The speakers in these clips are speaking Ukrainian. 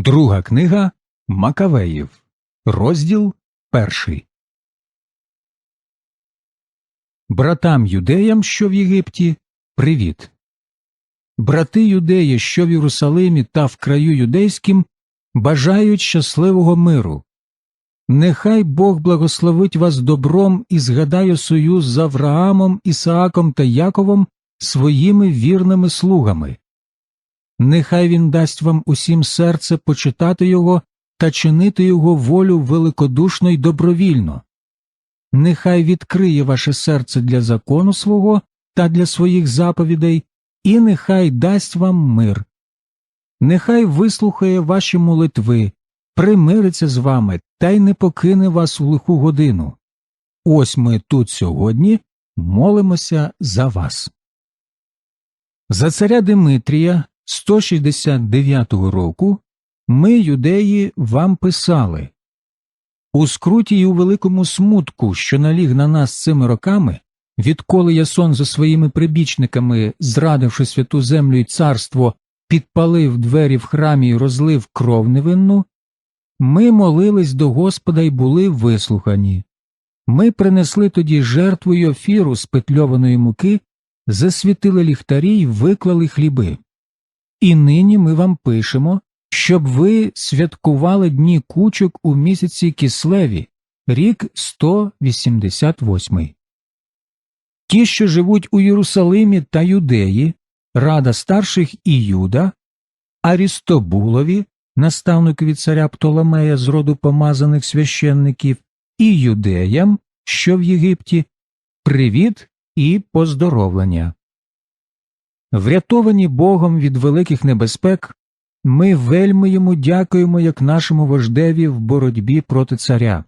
Друга книга Макавеїв, розділ перший. Братам юдеям, що в Єгипті, привіт. Брати юдеї, що в Єрусалимі та в краю юдейським, бажають щасливого миру. Нехай Бог благословить вас добром і згадає союз з Авраамом, Ісааком та Яковом своїми вірними слугами. Нехай він дасть вам усім серце почитати його та чинити його волю великодушно й добровільно. Нехай відкриє ваше серце для закону свого та для своїх заповідей, і нехай дасть вам мир. Нехай вислухає ваші молитви, примириться з вами та й не покине вас у лиху годину. Ось ми тут сьогодні молимося за вас. За царя Димитрія 169 року ми, юдеї, вам писали у скруті й у великому смутку, що наліг на нас цими роками, відколи Ясон за своїми прибічниками, зрадивши святу землю й царство, підпалив двері в храмі й розлив кров невинну, ми молились до Господа й були вислухані. Ми принесли тоді жертву й офіру з петльованої муки, засвітили ліхтарі й виклали хліби. І нині ми вам пишемо, щоб ви святкували дні кучок у місяці Кислеві, рік 188. Ті, що живуть у Єрусалимі та Юдеї, Рада старших і Юда, Арістобулові, наставникові царя Птоломея з роду помазаних священників, і юдеям, що в Єгипті, привіт і поздоровлення. Врятовані Богом від великих небезпек, ми вельми йому дякуємо як нашому вождеві в боротьбі проти царя,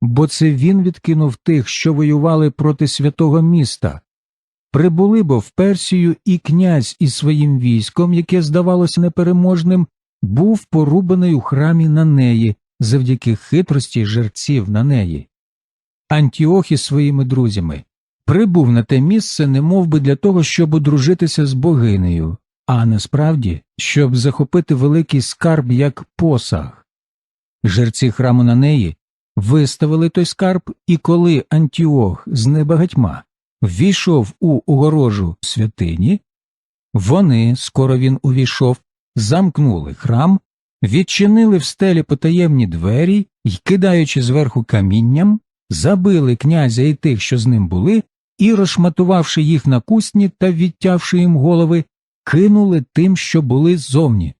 бо це він відкинув тих, що воювали проти святого міста. Прибули бо в Персію, і князь із своїм військом, яке здавалося непереможним, був порубаний у храмі на неї завдяки хитрості жерців на неї. Антіох із своїми друзями прибув на те місце не би для того, щоб одружитися з богинею, а насправді, щоб захопити великий скарб як посаг. Жерці храму на неї виставили той скарб, і коли Антіох з небагатьма ввійшов у огорожу святині, вони, скоро він увійшов, замкнули храм, відчинили в стелі потаємні двері й, кидаючи зверху камінням, забили князя і тих, що з ним були, і, розшматувавши їх на кусні та відтявши їм голови, кинули тим, що були ззовні.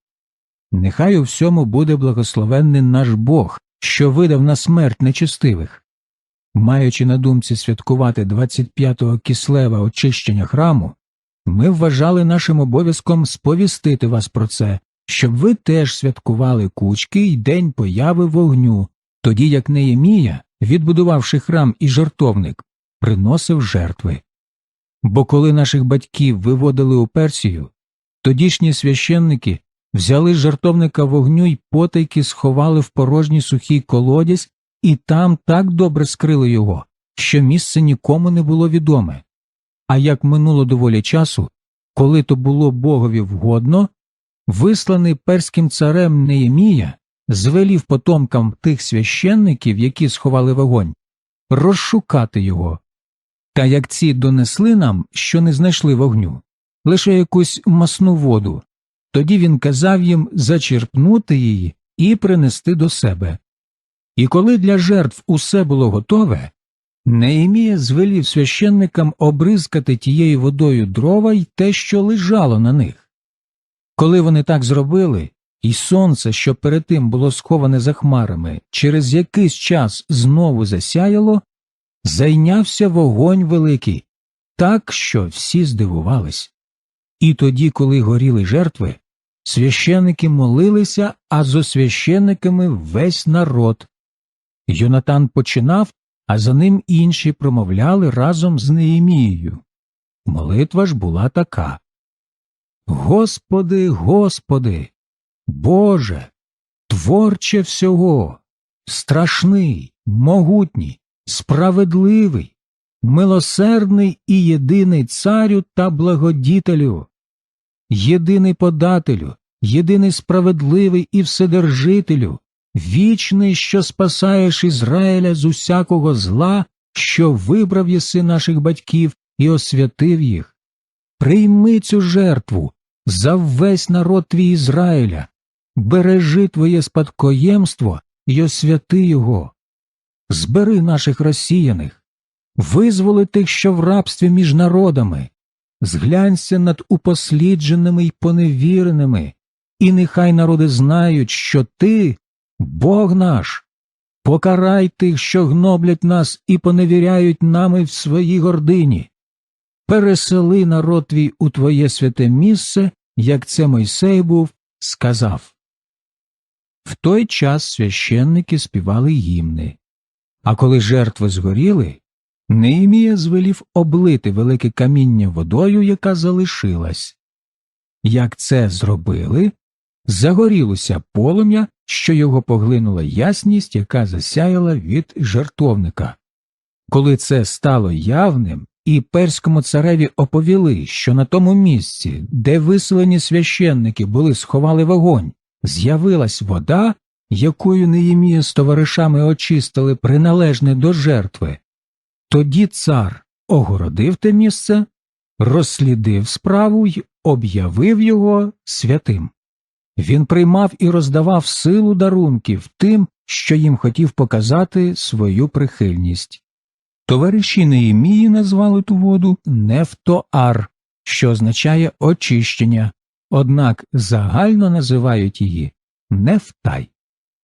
Нехай у всьому буде благословенний наш Бог, що видав на смерть нечестивих. Маючи на думці святкувати 25-го кислева очищення храму, ми вважали нашим обов'язком сповістити вас про це, щоб ви теж святкували кучки й день появи вогню, тоді як Неємія, відбудувавши храм і жартовник, приносив жертви. Бо коли наших батьків виводили у Персію, тодішні священники взяли жартовника вогню й потайки сховали в порожній сухий колодязь і там так добре скрили його, що місце нікому не було відоме. А як минуло доволі часу, коли то було богові вгодно, висланий перським царем Неємія звелів потомкам тих священників, які сховали вогонь, розшукати його. Та як ці донесли нам, що не знайшли вогню, лише якусь масну воду, тоді він казав їм зачерпнути її і принести до себе. І коли для жертв усе було готове, Неємія звелів священникам обризкати тією водою дрова й те, що лежало на них. Коли вони так зробили, і сонце, що перед тим було сховане за хмарами, через якийсь час знову засяяло, зайнявся вогонь великий, так що всі здивувались. І тоді, коли горіли жертви, священники молилися, а зо священниками весь народ. Йонатан починав, а за ним інші промовляли разом з Неємією. Молитва ж була така Господи, Господи, Боже, творче всього, страшний, могутній, справедливий, милосердний і єдиний царю та благодітелю, єдиний подателю, єдиний справедливий і вседержителю, вічний, що спасаєш Ізраїля з усякого зла, що вибрав єси наших батьків і освятив їх. Прийми цю жертву за весь народ твій Ізраїля, бережи твоє спадкоємство і освяти його. Збери наших розсіяних, визволи тих, що в рабстві між народами, зглянься над упослідженими й поневіреними, і нехай народи знають, що ти, Бог наш, покарай тих, що гноблять нас і поневіряють нами в своїй гордині. Пересели народ твій у твоє святе місце, як це Мойсей був, сказав. В той час священники співали гімни. А коли жертви згоріли, Неїмія звелів облити велике каміння водою, яка залишилась. Як це зробили, загорілося полум'я, що його поглинула ясність, яка засяяла від жертовника. Коли це стало явним, і перському цареві оповіли, що на тому місці, де виселені священники були сховали вогонь, з'явилась вода, якою Неємія з товаришами очистили приналежне до жертви. Тоді цар огородив те місце, розслідив справу й об'явив його святим. Він приймав і роздавав силу дарунків тим, що їм хотів показати свою прихильність. Товариші Неємії назвали ту воду Нефтоар, що означає очищення, однак загально називають її Нефтай.